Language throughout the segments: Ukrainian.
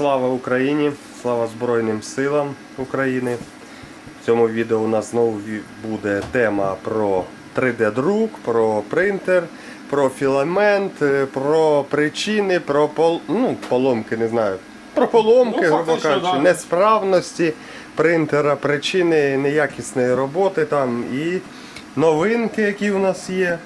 Слава Україні! Слава Збройним силам України! В цьому відео у нас знову буде тема про 3D-друк, про принтер, про філамент, е, про причини, про пол... ну, поломки, не знаю. Про поломки, Ну, грубо кажучи, да. несправності принтера, причини неякісної роботи там і новинки, які у нас є.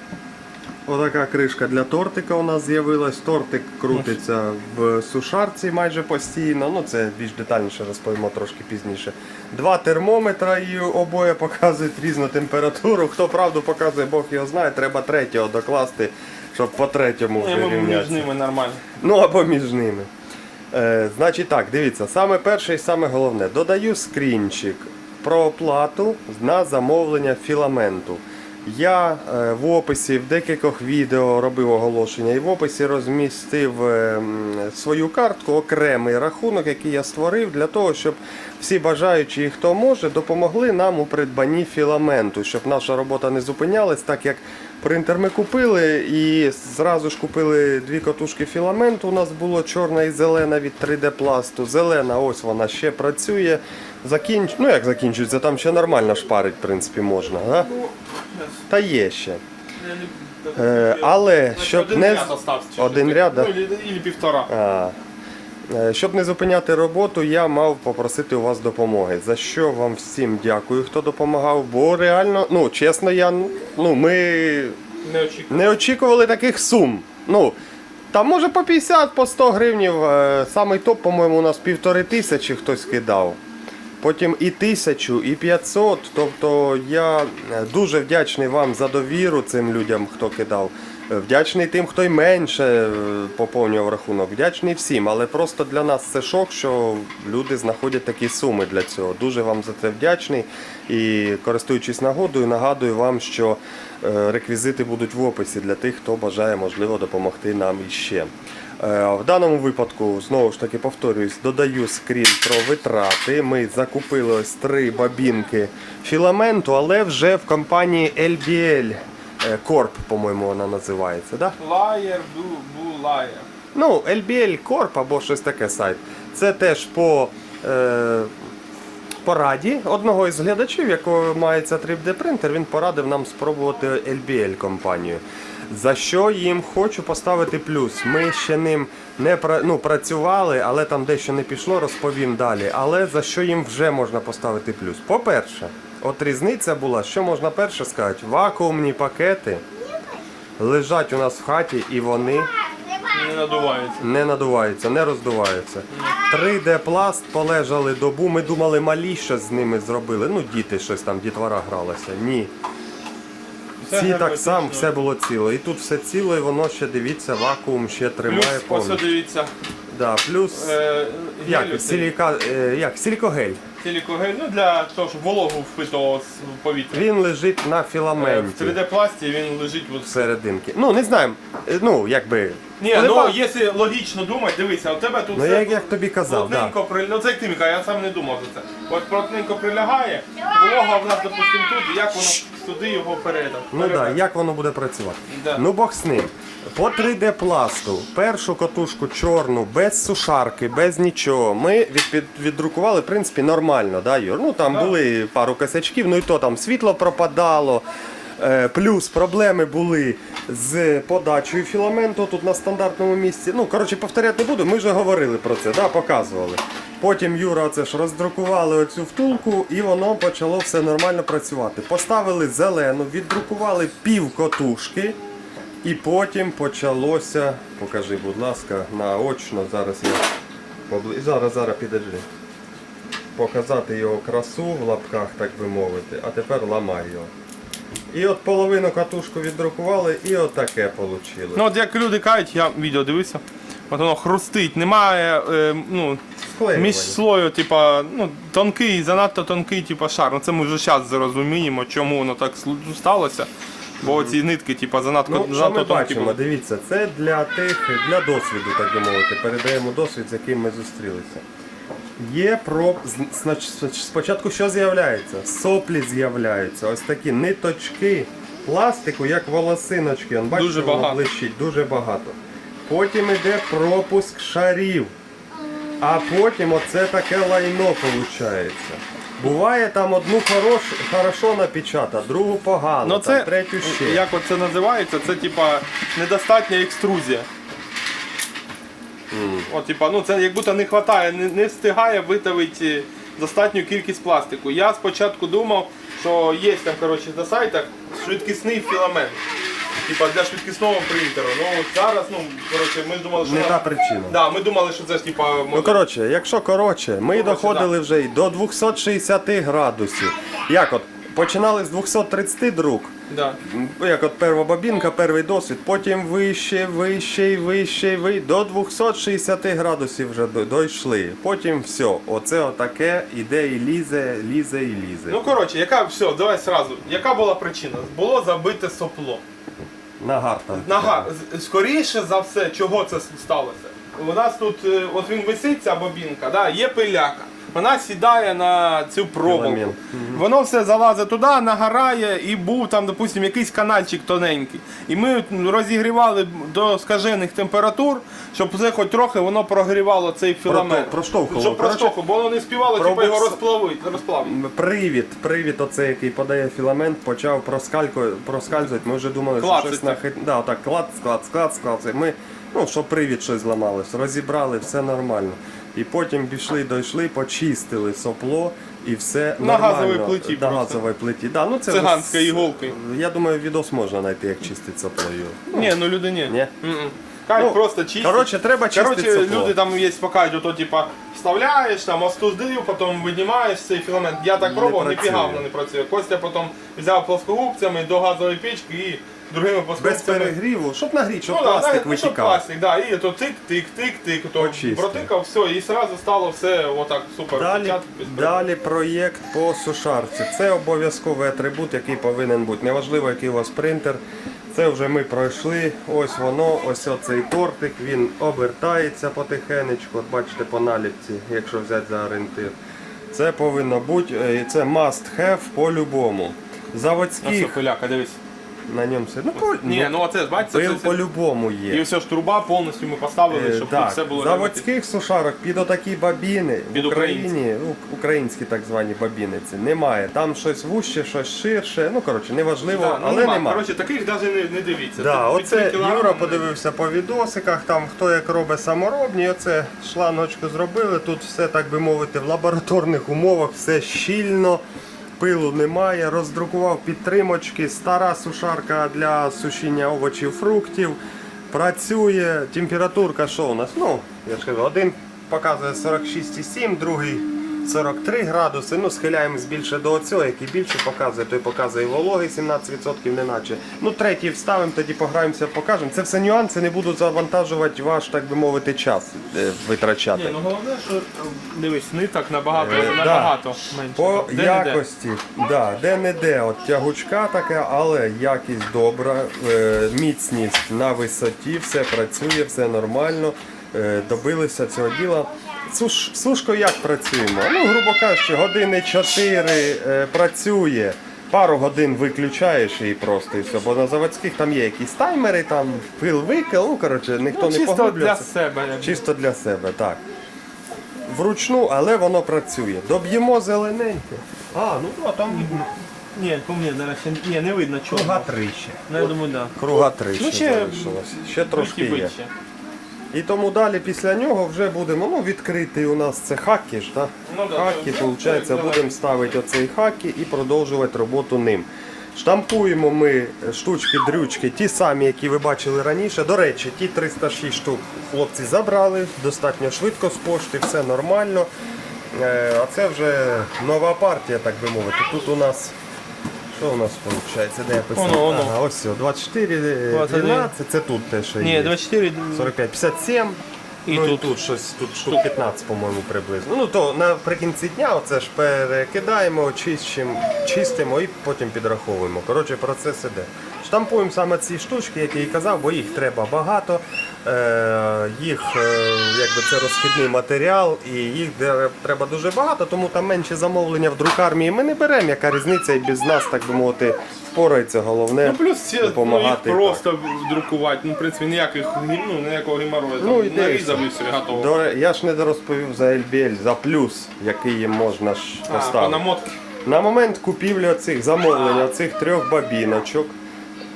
Отака кришка для тортика у нас з'явилась. Тортик крутиться в сушарці майже постійно. Ну це більш детальніше розповімо трошки пізніше. Два термометра і обоє показують різну температуру. Хто правду показує, Бог його знає. Треба третього докласти, щоб по третьому І вже ми між ними нормально. Ну або між ними. Е, значить так, дивіться, саме перше і саме головне. Додаю скрінчик про оплату на замовлення філаменту. Я е, в описі в декількох відео робив оголошення і в описі розмістив е, свою картку, окремий рахунок, який я створив для того, щоб всі бажаючі і хто може допомогли нам у придбанні філаменту, щоб наша робота не зупинялась, так як принтер ми купили і зразу ж купили дві катушки філаменту. У нас було чорна і зелена від 3D пласту. Зелена, ось вона ще працює. Закінч... Ну як закінчується, там ще нормально шпарить, в принципі, можна. Да? Та є ще. Е, але щоб не один ряд, да? Ну, півтора. А, е, Щоб не зупиняти роботу, я мав попросити у вас допомоги. За що вам всім дякую, хто допомагав. Бо реально, ну чесно, я ну ми Не очікував. не очікували таких сум. Ну там може по 50, по 100 гривнів. е, Самий топ, по-моєму, у нас півтори тисячі хтось кидав. Потім і тисячу, і 500. Тобто я е, дуже вдячний вам за довіру цим людям, хто кидав. Е, Вдячний тим, хто й менше е, поповнював рахунок. Вдячний всім, але просто для нас це шок, що люди знаходять такі суми для цього. Дуже вам за це вдячний. І користуючись нагодою, нагадую вам, що реквізити будуть в описі для тих, хто бажає можливо допомогти нам іще. Е, В даному випадку, знову ж таки повторююсь, додаю скрін про витрати. Ми закупили ось три бабінки філаменту, але вже в компанії LBL е, Corp, по-моєму, вона називається. Да? Liar, blue, liar. Ну, LBL Corp або щось таке сайт. Це теж по е, пораді одного із глядачів, якого мається 3D принтер, він порадив нам спробувати LBL компанію. За що їм хочу поставити плюс. Ми ще ним не ну, працювали, але там дещо не пішло, розповім далі. Але за що їм вже можна поставити плюс? По-перше, от різниця була, що можна перше сказати, вакуумні пакети лежать у нас в хаті і вони Не надувається. не надуваються, не роздуваються. 3D пласт полежали добу. Ми думали, малі щось з ними зробили. Ну, діти щось там, дітвора гралася. Ні. Все Ці так герметично. само все було ціло. І тут все ціло, і воно ще дивіться, вакуум ще тримає Плюс, ось повністю. дивіться. Да, плюс Е, як, силіка, е, як, силікогель. Силікогель, ну для того, щоб вологу впитувало з повітря. Він лежить на Е, В філаменті 3D пласті він лежить от серединки. Ну, не знаю, е, ну, якби. Ні, Але ну ба- якщо логічно думати, дивися, у тебе тут Ну, все як, як тобі казав, да. плотненько при... ну це як ти Міка, я сам не думав за це. От плотненько прилягає, волога в нас, допустимо, тут, і як воно туди його передав. Ну так, да, як воно буде працювати? Да. Ну Бог з ним. По 3D пласту, першу катушку чорну, без сушарки, без нічого. Ми від, від, віддрукували, в принципі, нормально, да, Юр? Ну там були пару косячків, ну і то там світло пропадало. Е, Плюс проблеми були з подачею філаменту тут на стандартному місці. Ну, коротше, повторяти не буду, ми вже говорили про це, да, показували. Потім Юра це ж роздрукували оцю втулку і воно почало все нормально працювати. Поставили зелену, віддрукували пів котушки. І потім почалося, покажи, будь ласка, наочно, зараз я побли... зараз, зараз підожди. Показати його красу в лапках, так би мовити, а тепер ламай його. І от половину катушку віддрукували і от таке вийшло. Ну от як люди кажуть, я відео дивився, от воно хрустить, немає е, ну, між слою, типа, ну, тонкий, занадто тонкий типа, шар. Ну це ми вже зараз зрозуміємо, чому воно так сталося. Бо ці нитки, типа, занадто, Ну, занадто тонкі бачимо, були. дивіться, це для тих, для досвіду, так би мовити. Передаємо досвід, з яким ми зустрілися. Є про спочатку що з'являється? Соплі з'являються, ось такі ниточки пластику, як волосиночки. Он, бачите, Дуже багато. блищить, дуже багато. Потім йде пропуск шарів. А потім оце таке лайно виходить. Буває там одну хорош, хорошо напечата, другу погано, Ну це там, третю ще. як це називається, це типа недостатня екструзія. От, типа, ну це як будто не вистачає, не, не встигає витавити достатню кількість пластику. Я спочатку думав, що є там коротше, на сайтах швидкісний філамент. Типа для швидкісного принтеру. Ну от зараз, ну, коротше, ми думали, що. Не та причина. Да, ми думали, що це ж типа Ну коротше, якщо коротше, ми Коротше, доходили вже й до 260 градусів. Як от? Починали з 230 друк. да. Ну, Як от перша бабінка, перший досвід, потім вище, вище, і вище, і ви до 260 градусів вже дійшли. Потім все, оце отаке іде і лізе, лізе і лізе. Ну коротше, яка все, давай сразу. Яка була причина? Було забите сопло. Нагар там. Нага, з- скоріше за все, чого це сталося? У нас тут, е, от він висить, ця бобінка, да, є пиляка. Вона сідає на цю проволоку. Воно все залазить туди, нагорає і був там, допустимо, якийсь канальчик тоненький. І ми розігрівали до скажених температур, щоб це хоч трохи воно прогрівало цей філамент. проштовхувало. Щоб проштовхувало, бо воно не співало, типу його розплавити. розплавити. Привід, привід оцей, який подає філамент, почав проскальзувати. Ми вже думали, що щось нахит... Да, отак, клац, клац, клац, клац. Ми, ну, що привід щось зламалось, розібрали, все нормально. І потім пішли, дійшли, почистили сопло і все На нормально. газовій плиті На газовій плиті. Да, ну, це Циганська вже- іголкою. Я думаю, відос можна знайти, як чистить сопло. його. Ні, ну люди ні. Ні? М-м. Ну, просто чистить. коротше, треба чистити Коротше, сопло. люди там є покажуть, ото типа вставляєш, там остудив, потім винімаєш цей філамент. Я так Не пробував, працює. ніфіга не працює. Костя потім взяв плоскогубцями до газової печки і другими Без перегріву, щоб нагріти, щоб Ну, да, пластик да, ну, щоб витікав. пластик, да, і то тик-тик-тик-тик, то Почистив. протикав, все, і одразу стало все отак супер. Далі, Печат- без проблем. далі проєкт по сушарці. Це обов'язковий атрибут, який повинен бути. Неважливо, який у вас принтер. Це вже ми пройшли. Ось воно, ось оцей тортик, він обертається потихенечку. От бачите по наліпці, якщо взяти за орієнтир. Це повинно бути, е, і це must have по-любому. Заводських пиляка, дивись. На ньому все. Ну, по, Ні, ну оце, бачите, пил це, це, по-любому є. і все ж труба повністю ми поставили, Е, щоб тут все було заводських сушарок під отакі бабіни Під в Україні, ну, українські так звані бабіниці, немає. Там щось вужче, щось ширше. Ну коротше, неважливо, Да, ну, але нема. нема. Коротше, таких навіть не, не дивіться. Да, Це під оце три кілограми Юра не- подивився по відосиках, там хто як робить саморобні, оце шланочку зробили. Тут все так би мовити в лабораторних умовах, все щільно, пилу немає. Роздрукував підтримочки, стара сушарка для сушіння овочів, фруктів. Працює, температурка що у нас? Ну, я ж кажу, один показує 46,7, другий 43 градуси. Ну, схиляємось більше до цього, який більше показує, той показує вологи 17%, неначе. Ну, третій вставимо, тоді пограємося, покажемо. Це все нюанси, не будуть завантажувати ваш, так би мовити, час е, витрачати. Ні, ну головне, що е, дивись, ниток набагато, Е, набагато менше. По Де-не-де. якості, да, де-не-де, от тягучка така, але якість добра, е, міцність на висоті, все працює, все нормально. Е, добилися цього діла. Суш, сушкою як працюємо? Ну, грубо кажучи, години 4 е, працює. Пару годин виключаєш її просто і все, бо на заводських там є якісь таймери, там пил викил, ну коротше, ніхто Ну, не чисто для себе. Чисто для себе, так. Вручну, але воно працює. Доб'ємо зелененьке. А, ну а там Ні, по мені зараз ще ні, не видно чого. круга три ще. Ну, я думаю, да. Круга три Ну, ще ще залишилось. Ще трошки є. І тому далі після нього вже будемо, ну відкритий у нас це хакі ж, так? Ну, да, хакі, то- виходить, давай. будемо ставити оцей хакі і продовжувати роботу ним. Штампуємо ми штучки-дрючки, ті самі, які ви бачили раніше. До речі, ті 306 штук хлопці забрали достатньо швидко з пошти, все нормально. Е, А це вже нова партія, так би мовити. Тут у нас. Що у нас виходить? Де я писав? Воно, воно. Ага, ось все, 24, 21. 12, це тут те, що Ні, 24 45, 57. І ну тут. і тут щось тут штук 15, по-моєму, приблизно. Ну то наприкінці дня оце ж перекидаємо, чистимо, чистимо і потім підраховуємо. Коротше, процес іде. Штампуємо саме ці штучки, як я казав, бо їх треба багато. Е, їх е, якби це розхідний матеріал, і їх треба дуже багато, тому там менше замовлення в друкармії. Ми не беремо, яка різниця і без нас, так би мовити, впорається. Головне Ну плюс ці, ну, їх допомагати. просто друкувати, ну в принципі ніяких ну, ніякого геморрою. Ну, там, нарізав і все, готово. До я ж не розповів за LBL, за плюс, який їм можна ж А, по поставити. намотки. На момент купівлі оцих замовлень, оцих трьох бабіночок,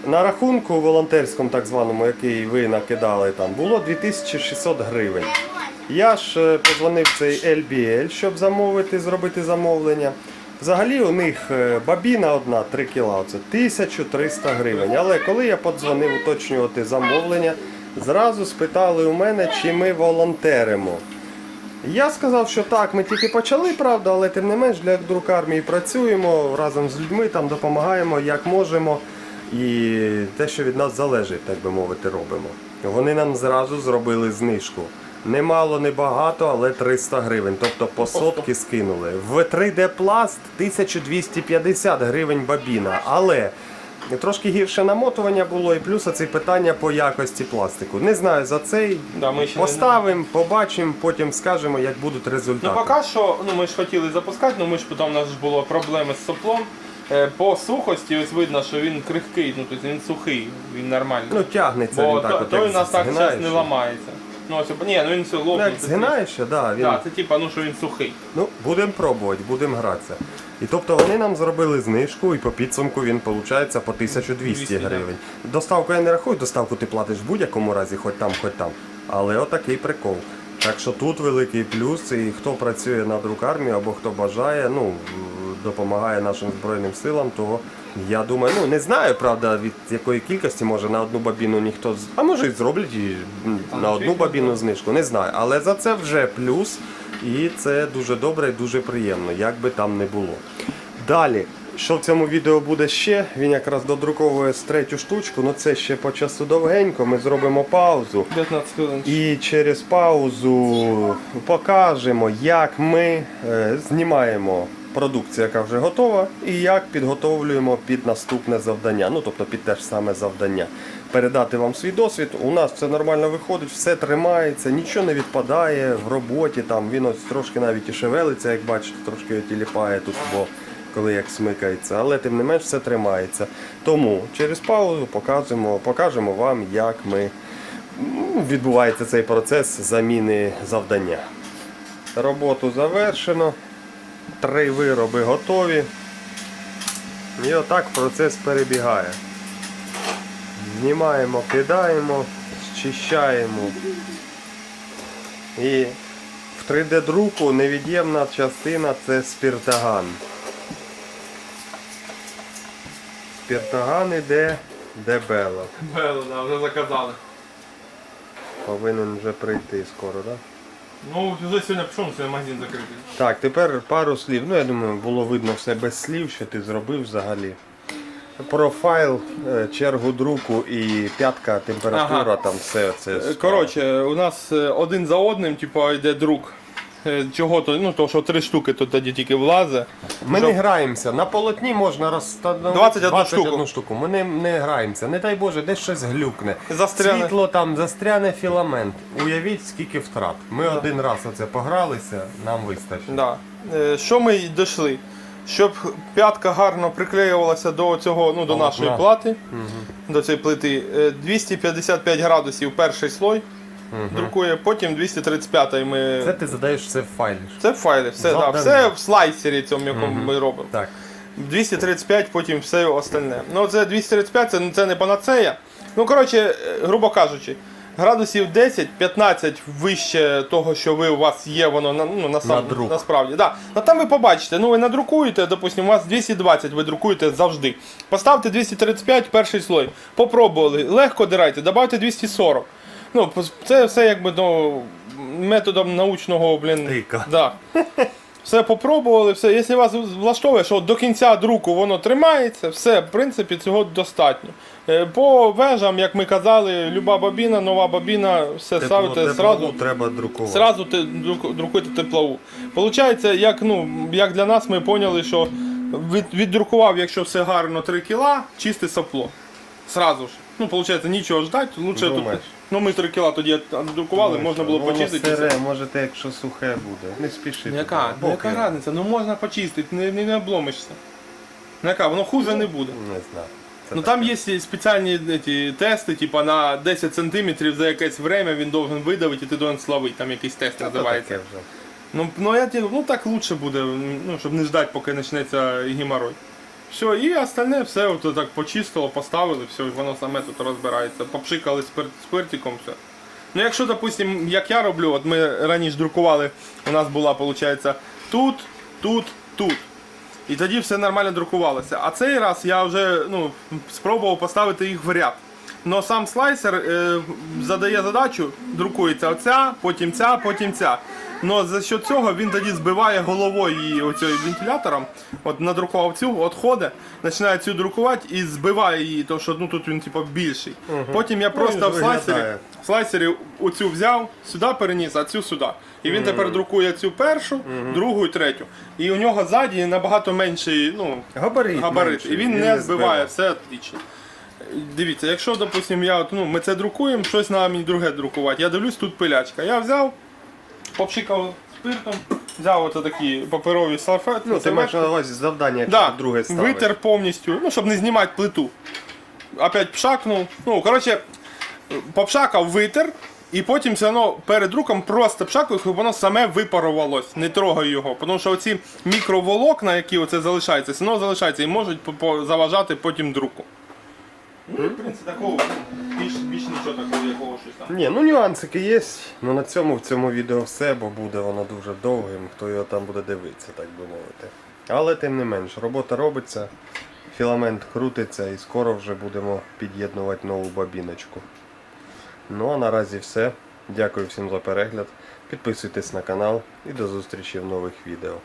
на рахунку волонтерському, так званому, який ви накидали там, було 2600 гривень. Я ж е, позвонив цей LBL, щоб замовити, зробити замовлення. Взагалі у них е, бабіна одна 3 кіла, це 1300 гривень. Але коли я подзвонив уточнювати замовлення, зразу спитали у мене, чи ми волонтеримо. Я сказав, що так, ми тільки почали, правда, але тим не менш для друкармії працюємо разом з людьми, там допомагаємо як можемо. І те, що від нас залежить, так би мовити, робимо. Вони нам зразу зробили знижку. Немало, не багато, але 300 гривень. Тобто по сотки скинули. В 3D пласт 1250 гривень бабіна. Але трошки гірше намотування було, і плюс оце питання по якості пластику. Не знаю за цей. Да, ми ще не Поставимо, побачимо, потім скажемо, як будуть Ну результати. поки що, ну ми ж хотіли запускати, ну ми ж потім у нас ж було проблеми з соплом. Е, По сухості ось видно, що він крихкий, ну тобто він сухий, він нормальний. Ну, тягнеться Бо він так. то- от, той як у нас так зараз не ламається. Ну ось, ні, ну він все Ну, лопнув. як згинаєш, да, він... Так, це типа, ну що він сухий. Ну, будемо пробувати, будемо гратися. І тобто вони нам зробили знижку, і по підсумку він виходить по 1200 200, да. гривень. Доставку я не рахую, доставку ти платиш в будь-якому разі, хоч там, хоч там. Але отакий прикол. Так що тут великий плюс, і хто працює на друкармії або хто бажає, ну, допомагає нашим Збройним силам, то я думаю, ну не знаю, правда, від якої кількості, може на одну бабіну ніхто. А може і зроблять і на одну бабіну знижку, не знаю. Але за це вже плюс. І це дуже добре і дуже приємно, як би там не було. Далі, що в цьому відео буде ще? Він якраз додруковує з третю штучку, ну це ще по часу довгенько, ми зробимо паузу. 15 хвилин. І через паузу покажемо, як ми е, знімаємо продукцію, яка вже готова, і як підготовлюємо під наступне завдання. Ну тобто під те ж саме завдання. Передати вам свій досвід. У нас все нормально виходить, все тримається, нічого не відпадає в роботі. Там він ось трошки навіть і шевелиться, як бачите, трошки тіліпає тут, бо коли як смикається, але тим не менш все тримається. Тому через паузу покажемо, покажемо вам, як ми Ну, відбувається цей процес заміни завдання. Роботу завершено. Три вироби готові. І отак процес перебігає. Знімаємо, кидаємо, зчищаємо. І в 3D друку невід'ємна частина це спіртаган. Спіртаган іде дебело. Бело, да, вже заказали. Повинен вже прийти скоро, так? Да? Ну, вже сьогодні пішов, сьогодні магазин закритий. Так, тепер пару слів. Ну, я думаю, було видно все без слів, що ти зробив взагалі. Профайл, е, чергу друку і п'ятка, температура, Ага. там все це. Е, Коротше, у нас е, один за одним, типу, йде друк. Е, Чого то, ну то що три штуки то тоді тільки влазе. Ми не граємося. На полотні можна розстановити 21 штуку. штуку. Ми не, не граємося. Не дай Боже, десь щось глюкне. Застряне. Світло там застряне філамент. Уявіть, скільки втрат. Ми один раз оце погралися, нам вистачить. Да. Е, Що ми й дійшли? Щоб п'ятка гарно приклеювалася до цього, ну, до Полотна. нашої плати, до цієї плити. е, 255 градусів перший слой друкує, потім 235 ми. Це ти задаєш все в файлі. Це в файлі, все, да, все в слайсері цьому, якому ми робимо. Так. 235, потім все остальне. Ну це 235, це, це не панацея. Ну, коротше, е, грубо кажучи, градусів 10-15 вище того, що ви у вас є, воно на, ну, на, сам, На насправді. Да. Ну там ви побачите, ну ви надрукуєте, допустимо, у вас 220 ви друкуєте завжди. Поставте 235 перший слой. Попробували, легко дирайте, добавте 240. Ну, це все якби ну, методом научного, блін. Да. Все попробували, все. Якщо вас влаштовує, що до кінця друку воно тримається, все, в принципі, цього достатньо. Е, По вежам, як ми казали, люба бабіна, нова бабіна, все ставите теплову зразу. треба друкувати. Зразу те- друку- друкуйте теплову. Получається, як, ну, як для нас ми поняли, що від, віддрукував, якщо все гарно 3 кіла, чисте сопло. Сразу ж. Ну, виходить, нічого ждати, лучше тут. Ну ми 3 кіла тоді друкували, можна було Воно почистити. Сире, може те, якщо сухе буде. Не спіши. Яка? туди. Ну, яка Поки. разниця? Ну можна почистити, не, не, не обломишся. Ну яка, воно хуже не буде. Не знаю. Це Ну так. там є спеціальні ці, тести, типа на 10 сантиметрів за якесь время він должен видавити і ти должен словити, там якийсь тест Та то називається. таке вже. Ну, ну я ну так лучше буде, ну, щоб не ждати, поки почнеться геморрой. Все, і остальне все от так почистило, поставили, все, воно саме тут розбирається. Попшикали спир- спиртиком, все. Ну якщо, допустим, як я роблю, от ми раніше друкували, у нас була, виходить, тут, тут, тут. І тоді все нормально друкувалося. А цей раз я вже ну, спробував поставити їх в ряд. Но сам слайсер е, задає задачу, друкується оця, потім ця, потім ця. Но за що цього він тоді збиває головою її оцього вентилятором, от надрукував цю, отходить, починає цю друкувати і збиває її, тому що ну, тут він типу, більший. Потім я просто він в слайсері, в слайсері оцю взяв, сюди переніс, а цю сюди. І він тепер друкує цю першу, другу і третю. І у нього ззаді набагато менший, ну, Габарит. габарит. менший, І він не збиває, все отлично. Дивіться, якщо, допустим, я от, ну, ми це друкуємо, щось на мені друге друкувати. Я дивлюсь, тут пилячка. Я взяв, попшикав спиртом, взяв оце такі паперові салфетки. Ну, ти маєш на увазі завдання, якщо Да, друге ставиш. витер повністю, ну, щоб не знімати плиту. Опять пшакнув. Ну, коротше, попшакав, витер, і потім все одно перед друком просто пшакаю, щоб воно саме випарувалось, не трогаю його. Тому що оці мікроволокна, які оце залишаються, все одно залишаються і можуть заважати потім друку. Ну, в принципі, такого Ні, ну нюансики є. Ну на цьому в цьому відео все, бо буде воно дуже довгим, хто його там буде дивитися, так би мовити. Але тим не менш, робота робиться, філамент крутиться і скоро вже будемо під'єднувати нову бабіночку. Ну а наразі все. Дякую всім за перегляд. Підписуйтесь на канал і до зустрічі в нових відео.